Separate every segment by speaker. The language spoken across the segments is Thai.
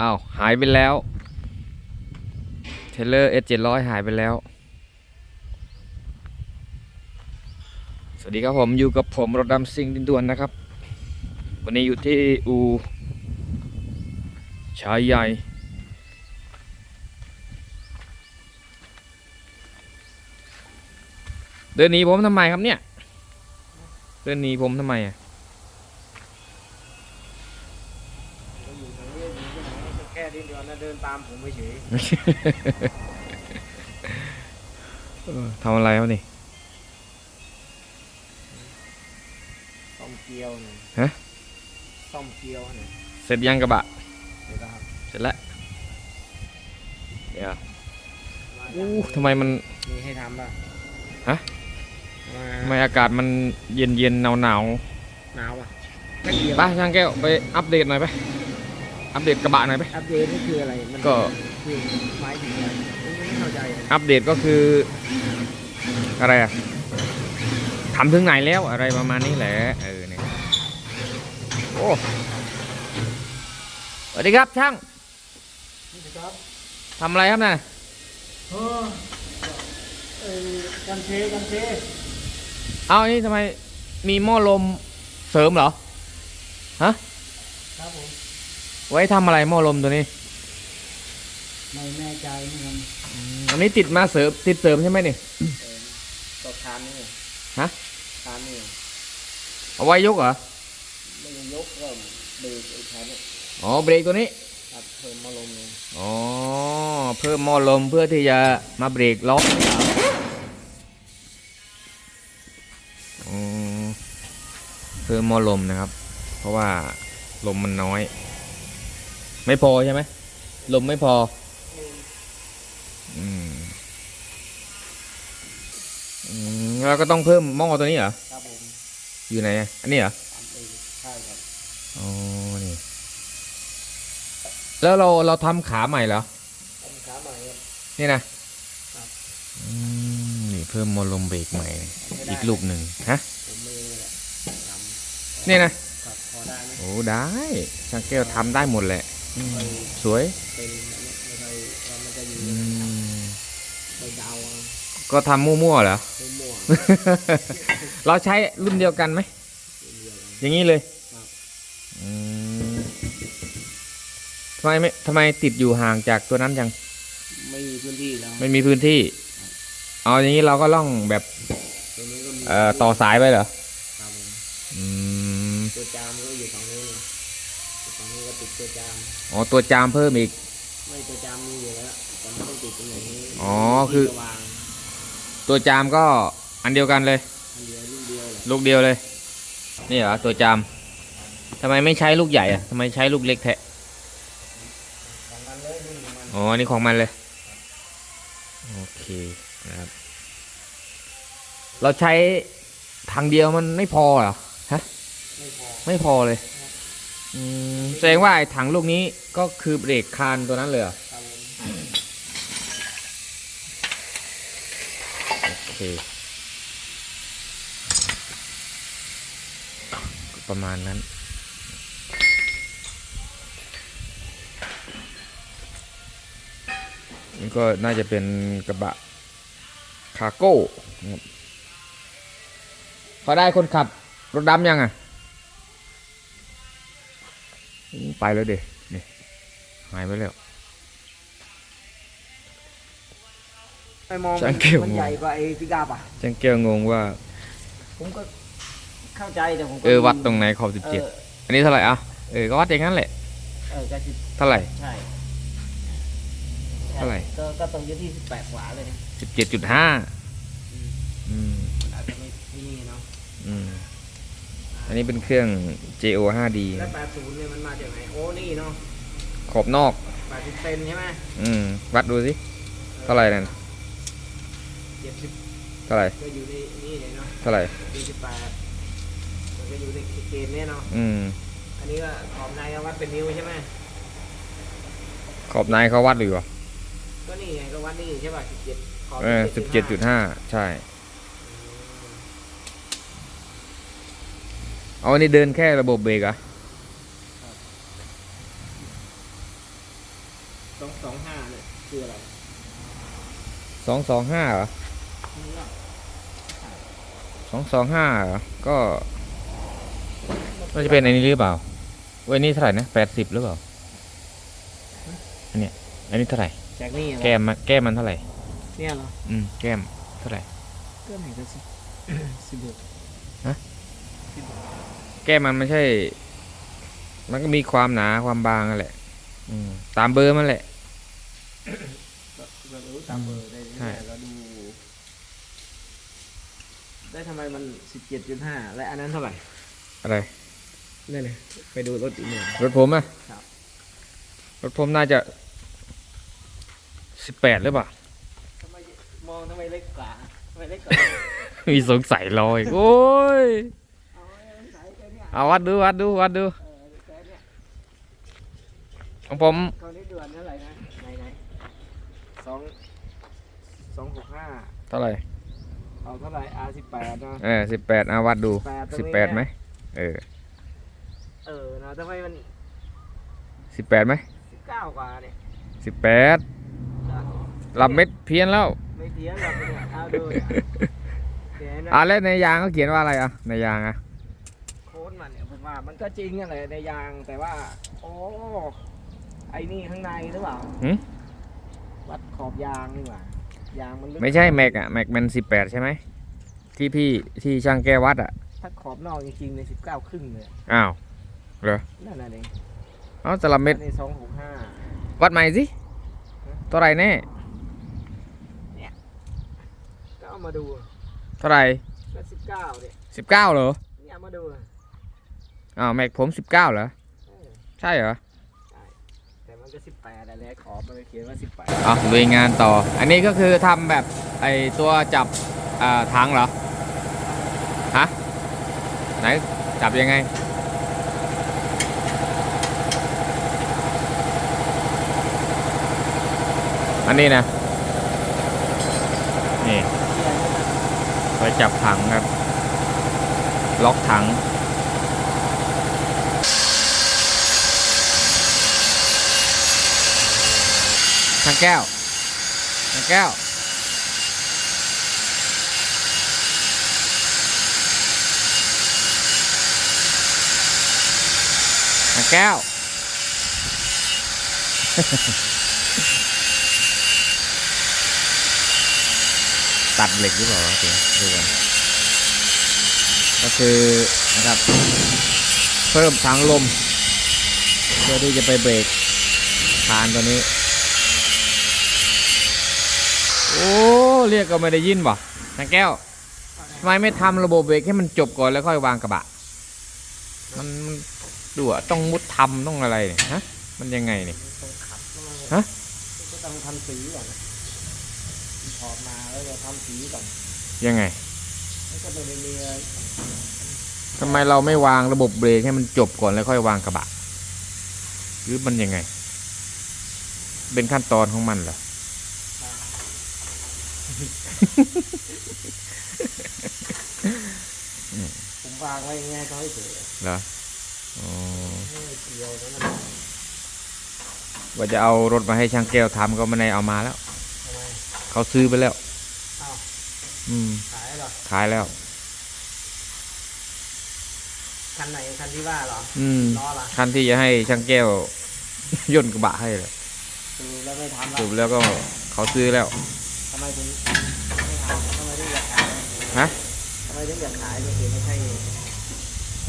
Speaker 1: อ้าวหายไปแล้ว เทเลอร์ S 7 0 0หายไปแล้ว สวัสดีครับผมอยู่กับผมรถดำซิงดินดวนนะครับ วันนี้อยู่ที่อูชายใหญ่ เดินหนีผมทำไมครับเนี่ย เดินหนีผมทำไมอะ
Speaker 2: ก็อยู่ทางนี้อยู่ ที่ไหนก็แค่ดินเดียวนะเดินตามผมไปเฉย
Speaker 1: เออทำอะไรครับนี่
Speaker 2: ซ่อมเกลียวหน่อย
Speaker 1: ฮะ
Speaker 2: ซ่อมเกลียวหน่อย
Speaker 1: เสร็จยังกระบะ
Speaker 2: เดี๋ยวนะครับ
Speaker 1: เสร็จแล้ว เดี๋ยว
Speaker 2: มา
Speaker 1: อู้ทำไมมัน
Speaker 2: มีให้ทำป่ะ
Speaker 1: ฮะ
Speaker 2: มา
Speaker 1: ทำไมอากาศมันเย็นเย็นหนาวหนาว
Speaker 2: หนาวอะไม่เกี่ยว
Speaker 1: ๆไปช่างแก้วไปอัปเดตหน่อยไป อัปเดตกระบะหน่อยไป
Speaker 2: อัปเดตนี่คืออะไร มัน
Speaker 1: ก็
Speaker 2: คือหมายถึงอะไรผมไม่เข้าใจเลย
Speaker 1: อัปเดตก็คืออะไรอะทำถึงไหนแล้วอะไรประมาณนี้แหละเออเนี่ยโอ้สวัสดีครับช่าง
Speaker 2: นี่ครับ
Speaker 1: ทำอะไรครับน่ะ
Speaker 2: เออเออกันเชกันเช
Speaker 1: เอานี่ทำไมมีหม้อลมเสริมเหรอ
Speaker 2: ครับผม
Speaker 1: ไว้ทำอะไรหม้อลมตัวนี้
Speaker 2: ไม่แน่ใจเหมือนกัน
Speaker 1: อันนี้ติดมาเสริมติดเสริมใช่ไหมนี่
Speaker 2: เออต่อคานนี่ไง
Speaker 1: ฮะ
Speaker 2: คานนี่ไง
Speaker 1: เอาไว้ยกเหรอ
Speaker 2: ไม่ได้ยกก็เบรกไอ้คานนี่
Speaker 1: อ๋อเบรกตัวนี้
Speaker 2: ตัดเพิ่มมาลมเลย
Speaker 1: อ๋อเพิ่มหม้อลมเพื่อที่จะมาเบรกล้ออ๋อเพิ่มหม้อลมนะครับ เพราะว่าลมมันน้อย ไม่พอใช่ไหมลมไม่พอ อืมอืมแล้วก็ต้องเพิ่มหม้อตัวนี้เหรอ
Speaker 2: ครับผม
Speaker 1: อยู่ไหนอะอันนี้เหรอ
Speaker 2: ทำเองใช่ครับ
Speaker 1: อ๋อ นี่ แล้วเราเราทำขาใหม่เหรอ
Speaker 2: ทำขาใหม่ครับ
Speaker 1: นี่นะครับ อืมนี่เพิ่มโมลมเบรกใหม่
Speaker 2: ไม่ได้
Speaker 1: อีกลูกหนึ่งฮะ
Speaker 2: ผมเองนี่แหละทำ
Speaker 1: นี่นะ
Speaker 2: ครับพอได้ไหม
Speaker 1: โอ้ได้ช่างแก้วทำได้หมดแหละ อืมสวย
Speaker 2: เป็นอันนี้ไม่ใช่ว่ามันจะอยู่
Speaker 1: อืม
Speaker 2: ไปเดาเอา
Speaker 1: ก็ทำมั่วๆเหรอ
Speaker 2: ไม่มั่ว
Speaker 1: เราใช้รุ่นเดียวกันไหม
Speaker 2: เดียวกัน
Speaker 1: อย่างนี้เลย
Speaker 2: ครับ
Speaker 1: อืมทำไมไม่ทำไมติดอยู่ห่างจากตัวนั้นจัง
Speaker 2: ไม่มีพื้นที่แล้ว
Speaker 1: ไม่มีพื้นที่ เอาอย่างนี้เราก็ล่องแบบ
Speaker 2: ตัวนี้ก็มี
Speaker 1: เอ่อต่อสายไปเหรอ
Speaker 2: ติดตัวจาม
Speaker 1: อ๋อตัวจามเพิ่มอีก
Speaker 2: ไม่ตัวจามมีอยู่แล้วแต่ไม่ต้องติดตรงไหน
Speaker 1: อ๋อคือ
Speaker 2: ที่จะวาง
Speaker 1: ตัวจามก็อันเดียวกันเลย
Speaker 2: อันเดียวลูกเดียวเลย
Speaker 1: ลูกเดียวเลย นี่เหรอตัวจามทำไมไม่ใช้ลูกใหญ่อะทำไมใช้ลูกเล็กแทะ
Speaker 2: ของมันเลยรุ่นของมัน
Speaker 1: อ๋ออันนี่ของมันเลยโอเคนะครับเราใช้ทางเดียวมันไม่พอเหรอ
Speaker 2: ไม่พอ
Speaker 1: ไม่พอเลย อืมแสดงว่าไอ้ถังลูกนี้ก็คือเบรกคานตัวนั้นเลยเหรอ
Speaker 2: ครับผม
Speaker 1: โอเคประมาณนั้น นี่ก็น่าจะเป็นกระบะคารโก้ครับพอได้คนขับรถดำยังอะ ไปแล้วเด็นี่หายไปแล้ว
Speaker 2: ไปมอง
Speaker 1: ช่างเกี่ยว
Speaker 2: มันใหญ่กว่าไอ้พิกาบอะ
Speaker 1: จังเกียวงงว่า
Speaker 2: ผมก็เข้าใจแต่ผมก็
Speaker 1: เออวัดตรงไหนขอบสิบ
Speaker 2: เอ
Speaker 1: เจ็ด
Speaker 2: อ
Speaker 1: อันนี้เท่าไหร่อะเออก็วัดอย่างนั้นแหละ
Speaker 2: เออจะสิบ
Speaker 1: เท่าไหร่
Speaker 2: ใช่
Speaker 1: เท่าไหร่
Speaker 2: ก็ก็ตรงอยู่ที่สิบแปดกว่าเลยนะ
Speaker 1: สิบเจ็ดจุดห้าอืม
Speaker 2: มันอาจจะไม่ที่นี่เนาะ
Speaker 1: อืม อันนี้เป็นเครื่อง JO 5D
Speaker 2: แล้วแปดศูนย์เนี่ยมันมาจากไหน โอ้ นี่เนาะ
Speaker 1: ขอบนอก
Speaker 2: แปดสิบเซนใช่ไหม
Speaker 1: อืม วัดดูสิ เท่าไหร่นั่น
Speaker 2: เจ็ดสิบ
Speaker 1: เท่าไหร่
Speaker 2: ก็อยู่ในนี่เลยเนาะ
Speaker 1: เท่าไหร่
Speaker 2: สี่สิบแปดมันก็อยู่ในเกณฑ์เนี่ยเนาะ
Speaker 1: อืม
Speaker 2: อันนี้ก็ขอบในก็วัดเป็นนิ้วใช่ไหม
Speaker 1: ขอบในเขาวัดหรือวะ
Speaker 2: ก็นี่ไงก็วัดนี่ใช่ป่ะสิบเจ็ดขอบ
Speaker 1: เออสิบเจ็ดจุดห้าใช่ เอาอันนี้เดินแค่ระบบเบรกเหรอะ
Speaker 2: สองสองห้าเนี่ยคืออะไร
Speaker 1: สองสองห้าเหรอ
Speaker 2: นี่ว่า
Speaker 1: สองสองห้าเหรอก็น่าจะเป็นอันนี้หรือเปล่าเว้ยนี่เท่าไหร่นะแปดสิบหรือเปล่า อันเนี้ย อันนี้เท่าไหร่
Speaker 2: จากนี่เหรอ
Speaker 1: แก้มมันแก้มมันเท่าไหร่
Speaker 2: เนี่ยเหรอ
Speaker 1: อืม แก้มเท่าไหร่
Speaker 2: ก็ไหนจะสิบสิบหก
Speaker 1: แก้มมันไม่ใช่ มันก็มีความหนาความบางนั่นแหละ อืมตามเบอร์มันแหละ
Speaker 2: เรารู้ตามเบอร์ได้
Speaker 1: ใช่
Speaker 2: เนี่ยเราดู ได้ทำไมมันสิบเจ็ดจุดห้าและอันนั้นเท่าไหร่
Speaker 1: อะไร
Speaker 2: นี่เลยไปดูรถอีกหนึ่ง
Speaker 1: รถผมอะ
Speaker 2: ครับ
Speaker 1: รถผมน่าจะสิบแปดหรือเปล่า
Speaker 2: ทำไมมองทำไมเล็กกว่าทำไมเล็กกว่า
Speaker 1: มีสงสัยรออีกโอ้ย
Speaker 2: เอาไว้ใส่แค่ เนี้ย
Speaker 1: เอาวัดดูวัดดูวัดดู
Speaker 2: เออแค่เนี้ย
Speaker 1: ของผม
Speaker 2: คราวนี้ด่วนเท่าไหร่นะไหนไหนสองสองหกห้า
Speaker 1: เท่าไหร่
Speaker 2: เอาเท่าไหร่ R สิบแปดนะ
Speaker 1: เออสิบแปดเอาวัดดู
Speaker 2: แปดตรง
Speaker 1: สิบ
Speaker 2: นี้
Speaker 1: แปดไหม
Speaker 2: เนี่ย
Speaker 1: เออ
Speaker 2: เออนะทำไมมัน
Speaker 1: สิบแปดไหม
Speaker 2: สิบเก้ากว่าเนี่ย
Speaker 1: สิบแปดรับเม็ดเพี้ยนแล้ว
Speaker 2: ไม่เทียงหรอกเนี่ยเอาดูเนี่ยเดี๋ยวนะ
Speaker 1: อะแล้วในยางเขาเขียนว่าอะไรอะในยางอะ
Speaker 2: โค้ดมันเนี่ยผม ว่ามันก็จริงอะไรในยางแต่ว่า โอ้ไอ้นี่ข้างในหรือเปล่า
Speaker 1: หืม
Speaker 2: วัดขอบยางนี่หว่ายางมันลึก
Speaker 1: ไม่ใช่แม็กอะแม็กมันสิบแปดใช่ไหมที่พี่ที่ช่างแก้วัดอะ
Speaker 2: ถ้าขอบนอกจริงๆในสิบเก้าครึ่งเลย
Speaker 1: อ้าว
Speaker 2: นั่นน่ะเอง
Speaker 1: เอาแต่ละเม็ด
Speaker 2: ในสองหกห้า
Speaker 1: วัดใหม่สิเท่าไหร่แน่
Speaker 2: ก็เอามาดู
Speaker 1: เท่าไหร่
Speaker 2: ก็สิบเก้าเนี่ย
Speaker 1: สิบเก้าเหรอ
Speaker 2: เนี่ยเอามาดู
Speaker 1: อ้าวแม็กผมสิบเก้าเหรอ
Speaker 2: เออ
Speaker 1: ใช่เหรอ
Speaker 2: แต่มันก็สิบแปดอะไรขอบมันเลยเขียนว่าสิบแปด
Speaker 1: เอาลุยงานต่อ อันนี้ก็คือทำแบบไอตัวจับอ่าถังเหรอ ฮะ ไหน จับยังไง อันนี้นะ นี่ไว้จับถังครับ ล็อกถัง ทางแก้ว ทางแก้ว ทางแก้ว ตัดเหล็กหรือเปล่าวะเดี๋ยวดูกันก็คือนะครับเพิ่มถังลม เพื่อที่จะไปเบรกคานตัวนี้ โอ้เรียกก็ไม่ได้ยินว่ะนางแก้วทำไมไม่ทำระบบเบรกให้มันจบก่อนแล้วค่อยวางกระบะ มันมันดูอะต้องมุดทำต้องอะไรเนี่ยฮะ มันยังไงเนี่ย
Speaker 2: ต้องขับต้องอะไร
Speaker 1: ฮะ
Speaker 2: ก็ต้องทำสีก่อนนะถอดมาแล้วจะทำสีก่อน
Speaker 1: ยังไง
Speaker 2: แล้วก็ไม่ได้มีอะไร
Speaker 1: ทำไมเราไม่วางระบบเบรกให้มันจบก่อนแล้วค่อยวางกระบะ หรือมันยังไง เป็นขั้นตอนของมันเหรอ
Speaker 2: ผมวางไว้อย่างเงี้ยเขาให้เฉย
Speaker 1: เหรออ๋อ
Speaker 2: ไม่เกี่ยวแล้วมัน
Speaker 1: ว่าจะเอารถมาให้ช่างแก้วทำก็ไม่ได้เอามาแล้ว
Speaker 2: ทำไม
Speaker 1: เขาซื้อไปแล้ว
Speaker 2: อ้าว
Speaker 1: อืม
Speaker 2: ขายเหรอ
Speaker 1: ขายแล้ว
Speaker 2: คันไหนคันที่ว่าเหรอ
Speaker 1: อืม
Speaker 2: ล้อล่ะ
Speaker 1: คันที่จะให้ช่างแก้ว ย่นกระบะให้เลย
Speaker 2: ดูแล้วไม่ทำ
Speaker 1: ส
Speaker 2: แล้ว
Speaker 1: รุปแล้วก็เขาซื้อแล้ว
Speaker 2: ทำไมถึงไม่ทำทำไมถึงอยากขาย
Speaker 1: ฮะ
Speaker 2: ทำไมถึงอยากขายเลยคือไม่ใช่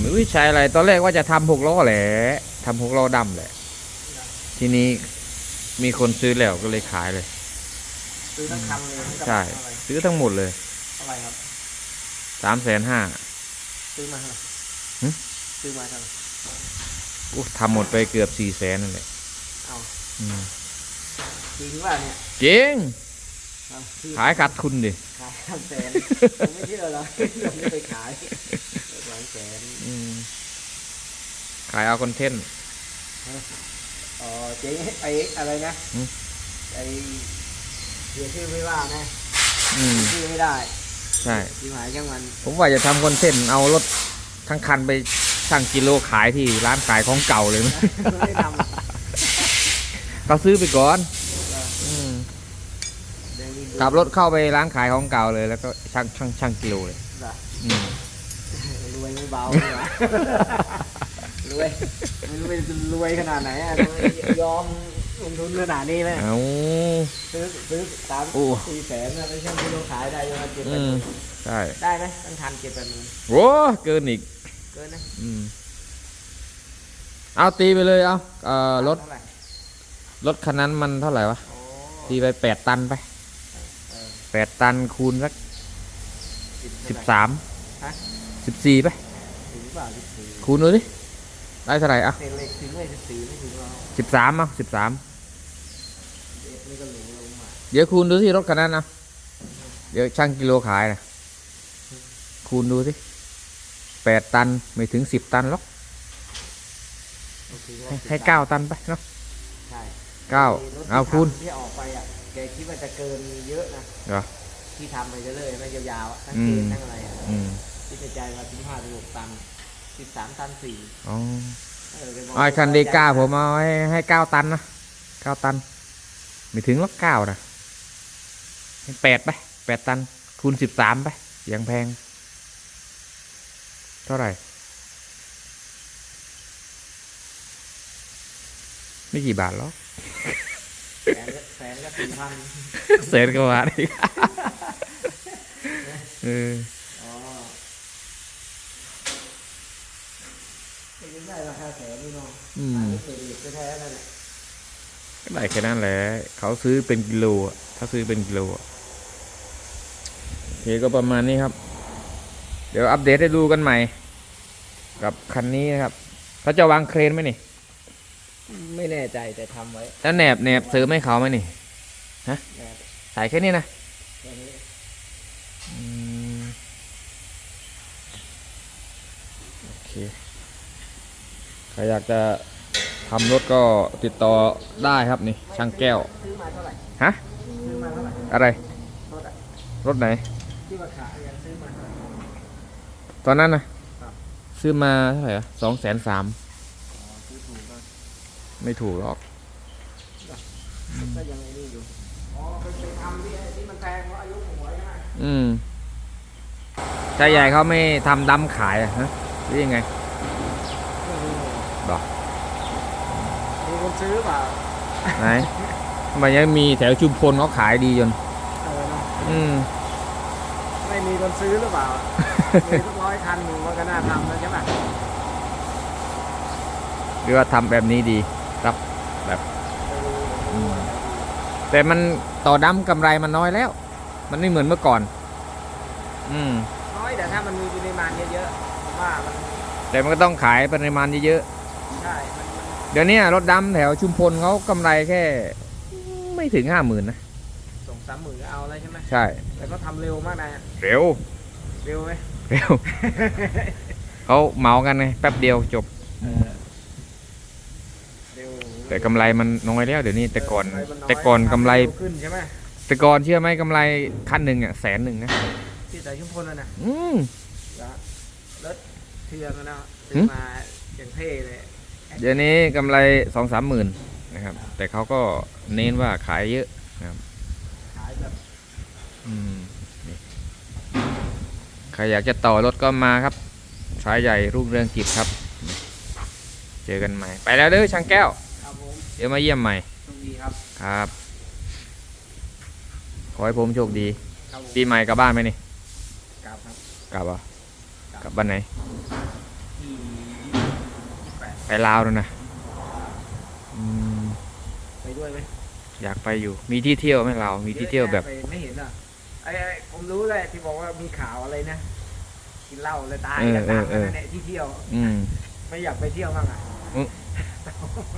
Speaker 1: ไม่รู้ใช้อะไร ตอนแรกว่าจะทำหกล้อแหละทำหกล้อดำแหละ ทีนี้มีคนซื้อแล้วก็เลยขายเลย
Speaker 2: ซื้อทั้งคันเลยทั้งกระบะ
Speaker 1: ใช่
Speaker 2: อะไร
Speaker 1: ซื้อทั้งหมดเลย
Speaker 2: เท่าไหร่ครับ
Speaker 1: สามแสนห้า
Speaker 2: ซื้อมาเท่าไหร่
Speaker 1: หึ
Speaker 2: ซื้อมาเท่าไหร่
Speaker 1: อู้ทำหมดไปเกือบสี่แสนนั่นแหละ
Speaker 2: เอา
Speaker 1: อืม
Speaker 2: จริงว่าเนี่ย
Speaker 1: จริง
Speaker 2: เอาที่
Speaker 1: ขายขาดทุนดิ
Speaker 2: ขายสามแสนผมไม่เชื่อหรอกผมไม่ไปขายสามแสน
Speaker 1: อืมขายเอาคอนเทนต์
Speaker 2: อ๋อเจ๊ไอ้อะไรนะ
Speaker 1: หึ
Speaker 2: ไอ้เดี๋ยวชื่อไม่ว่านะ
Speaker 1: อืม
Speaker 2: ชื่อไม่ได้
Speaker 1: ใช่
Speaker 2: ที่หมายจังมัน
Speaker 1: ผมว่าจะทำคอนเทนต์เอารถทั้งคันไปชั่งกิโลขายที่ร้านขายของเก่าเลยไหม
Speaker 2: ไม่ได้ท
Speaker 1: เขาซื้อไปก่อนอืม
Speaker 2: แดงนี่ดู
Speaker 1: ขับรถเข้าไปร้านขายของเก่าเลย แล้วก็ช่างช่างช่างกิโลเลย
Speaker 2: เหรอ
Speaker 1: อืม
Speaker 2: รวยไม่เบาเลยวะรวยไม่รู้จะรวยขนาดไหนอะยอมลงทุนขนาดนี้เลย
Speaker 1: เอา
Speaker 2: ซื้อซื้อสาม
Speaker 1: โอ้
Speaker 2: สี่แสนนะไม่ใช่ที่เราขายได้ยังไงเจ็ดแป
Speaker 1: อื
Speaker 2: ดห
Speaker 1: ม
Speaker 2: มื่น
Speaker 1: ใช่
Speaker 2: ได้ไหมตั้งทันเจ็ดแปดหมื่น
Speaker 1: โว้เกินอีก
Speaker 2: เกินนะ
Speaker 1: อืม เอาตีไปเลยเอาเอ่อรถ
Speaker 2: เท่าไหร่
Speaker 1: รถคันนั้นมันเท่าไหร่วะ
Speaker 2: อ๋อ
Speaker 1: ตีไปแปดตันไป
Speaker 2: เออ
Speaker 1: แปดตันคูณสัก
Speaker 2: สิบ
Speaker 1: สิบ
Speaker 2: เท่าไหร่
Speaker 1: สาม
Speaker 2: ฮะ
Speaker 1: สิบสี่ไป
Speaker 2: ถึงเปล่าสิบสี่
Speaker 1: คูณดูดิได้เท่าไหร่อะ
Speaker 2: เศษเหล็กถึงเลยสิบสี่ไม่ถึงเรา
Speaker 1: สิบสามอะสิบสาม
Speaker 2: เอ็ดนี่ก็หลงลงมา
Speaker 1: เดี๋ยวคูณดูสิรถคันนั้นนะเดี๋ยวช่างกิโลขายนะคูณดูสิแปดตันไม่ถึงสิบตันหรอก
Speaker 2: โอเค
Speaker 1: ให้ให้เก้าตันไปเนาะ
Speaker 2: ใช่
Speaker 1: เก้า
Speaker 2: ไรถที่
Speaker 1: เอาคูณ
Speaker 2: ทำที่ออกไปอะ แกคิดว่าจะเกินเยอะนะ
Speaker 1: เหรอ
Speaker 2: ที่ทำไปเรื่อยๆไม่ยาวๆอะทั้ง
Speaker 1: อื
Speaker 2: เก
Speaker 1: ม
Speaker 2: ณฑ์ทั้งอะไรอะ
Speaker 1: อืม
Speaker 2: คิดในใจว่าสิบห้าถึงหกตันสิบสามตันสี่
Speaker 1: อ๋อ
Speaker 2: เออแกบก
Speaker 1: ไอ้คันเดก้าผมเอาให้ให้เก้าตันนะเก้าตัน ไม่ถึงหรอกเก้านะให้แปดไปแปดตัน คูณสิบสามไปยังแพง เท่าไหร่ ไม่กี่บาทหรอก
Speaker 2: แสนก็ แสนก็สี่พัน
Speaker 1: เศษกว่าบาทอีกเออ
Speaker 2: อ๋อไม่ได้ราคาแสนนี่เนาะ
Speaker 1: อืม
Speaker 2: ขายเศษเหล็กแท้ๆนั่นแหละ
Speaker 1: ก็ได้แค่นั้นแหละเขาซื้อเป็นกิโลอะถ้าซื้อเป็นกิโลอะโอเคก็ประมาณนี้ครับ เดี๋ยวอัปเดตให้ดูกันใหม่ กับคันนี้นะครับเขาจะวางเครนไหมนี่
Speaker 2: ไม่แน่ใจแต่ทำไว้
Speaker 1: แล้วแหนบแหนบซื้อให้เขาไหมนี่
Speaker 2: แน่
Speaker 1: ใส่แค่นี้นะ
Speaker 2: แค่นี้
Speaker 1: อืมโอเค ใครอยากจะทำรถก็ติดต่อได้ครับนี่ ช่างแก้ว
Speaker 2: ซื้อมาเท่าไหร่
Speaker 1: ฮะ
Speaker 2: ซื้อมาเท่าไหร่
Speaker 1: อะไร
Speaker 2: รถอะ
Speaker 1: รถไหน
Speaker 2: ที่ว่าขายยังซื้อมาเท่าไหร่
Speaker 1: ตอนนั้นนะครับ ซื้อมาเท่าไหร่อะสองแสนสาม
Speaker 2: อ๋อซื้อถูกก็
Speaker 1: ไม่ถูกหรอก
Speaker 2: ก็ยังไอ้นี่อยู่ อ๋อไปไปทำที่ไอ้ที่มันแพงเพราะอายุหัวใช่ไหม
Speaker 1: อืมชายใหญ่เขาไม่ทำดำขายอะฮะหรือยังไง
Speaker 2: ไม่รู้
Speaker 1: หรอ
Speaker 2: มีคนซื้อเปล่า
Speaker 1: ไหนมันยังมีแถวชุมพลเขาขายดีจน
Speaker 2: เออเนาะ
Speaker 1: อืม
Speaker 2: ไม่มีคนซื้อหรือเปล่า มีสักร้อยคันหนึ่งมันก็น่าทำนะใช่ไหม
Speaker 1: หรือว่าทำแบบนี้ดี ครับ
Speaker 2: ไม่รู้
Speaker 1: อืมแต่มันต่อดำกำไรมันน้อยแล้ว มันไม่เหมือนเมื่อก่อน อืม
Speaker 2: น้อยแต่ถ้ามันมีปริมาณเยอะๆผมว่ามัน
Speaker 1: แต่มันก็ต้องขายปริมาณเยอะ
Speaker 2: ใช่มันมัน
Speaker 1: ๆเดี๋ยวนี้รถดำแถวชุมพลเขากำไรแค่ ไม่ถึงห้าหมื่นนะ
Speaker 2: ส่งสามหมื่นก็เอาแล้วใช่ไหม
Speaker 1: ใช่
Speaker 2: แต่ก็ทำเร็วมากนะ
Speaker 1: เร็ว
Speaker 2: เร็วไหม
Speaker 1: เร็วเขาเหมากันไงแป๊บเดียวจบ
Speaker 2: เร็ว
Speaker 1: แต่กำไรมันน้อยแล้วเดี๋ยวนี้แต่ก่อนำ
Speaker 2: ไรมัย
Speaker 1: แต่ก่อนกำไร
Speaker 2: ทำเวขึ้นใช่ไหม
Speaker 1: แต่ก่อนเชื่อไหมกำไรคันหนึ่งอะแสนหนึ่งนะ
Speaker 2: ที่แต่ชุมพลน่ะนะ
Speaker 1: อืม
Speaker 2: แล้วรถเทืองอะเนาะซื้
Speaker 1: หื
Speaker 2: อ
Speaker 1: ม
Speaker 2: มาอย่างเท่เลย
Speaker 1: เดี๋ยวนี้กำไรสองสามหมื่นนะครับ แต่เขาก็เน้นว่าขายเยอะ
Speaker 2: ขายแบบ
Speaker 1: อืมนี่ใครอยากจะต่อรถก็มาครับ สายใหญ่รุ่งเรืองกิจครับ เจอกันใหม่ ไปแล้วเด้อช่างแก้ว
Speaker 2: ครับผม
Speaker 1: เดี๋ยวมาเยี่ยมใหม่
Speaker 2: โชคดีครับ
Speaker 1: ครับ ขอให้ผมโชคดี
Speaker 2: ครับผม
Speaker 1: ปีใหม่กลับบ้านไหมนี่
Speaker 2: กลับครับ
Speaker 1: กลับเหรอะ
Speaker 2: กลับ
Speaker 1: กลับบ้านไหน
Speaker 2: ที่แปด
Speaker 1: ไปลาวแล้วนะอืม
Speaker 2: ไปด้วยไหม
Speaker 1: อยากไปอยู่ มีที่เที่ยวไหมเราว มีที่เที่ยวแบบ
Speaker 2: อะะไปไม่เห็นอะไอ้ไอ้ผมรู้เลยที่บอกว่ามีข่าวอะไรนะกินเหล้าเลยตายกันตามกันนั่นแหละที่เที่ยว
Speaker 1: อืม
Speaker 2: ไม่อยากไปเที่ยวบ้างอะ
Speaker 1: อืม
Speaker 2: เอ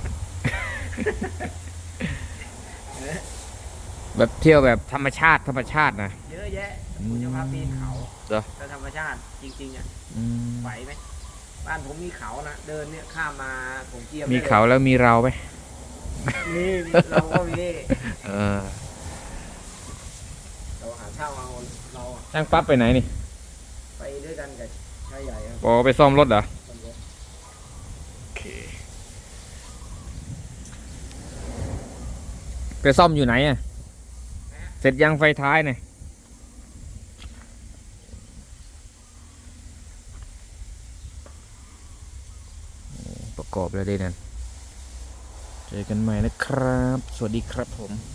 Speaker 2: อ
Speaker 1: แบบเที่ยวแบบธรรมชาติธรรมชาตินะ
Speaker 2: เยอะแยะผมจะพาปีนเขา
Speaker 1: เหรอ
Speaker 2: แต่ธรรมชาติจริงๆอะ
Speaker 1: อืม
Speaker 2: ไหวไหมบ้านผมมีเขานะเดินเนี่ยข้ามมาผมเกียม
Speaker 1: มี
Speaker 2: ได้ลย
Speaker 1: เขาแล้วมีเราไหม
Speaker 2: มีเราก็มี
Speaker 1: เออ
Speaker 2: เราหาเช่าเอาเราอะ
Speaker 1: ช่างปั๊บไปไหนนี่
Speaker 2: ไปด้วยกันกับชายใหญ่ครับ
Speaker 1: บอกว่าไปซ่อมรถเหรอ
Speaker 2: ตำรวจ
Speaker 1: โอเค ไปซ่อมอยู่ไหนอะ เสร็จยังไฟท้ายเนี่ยประกอบแล้วดินั่นเจอกันใหม่นะครับ สวัสดีครับผม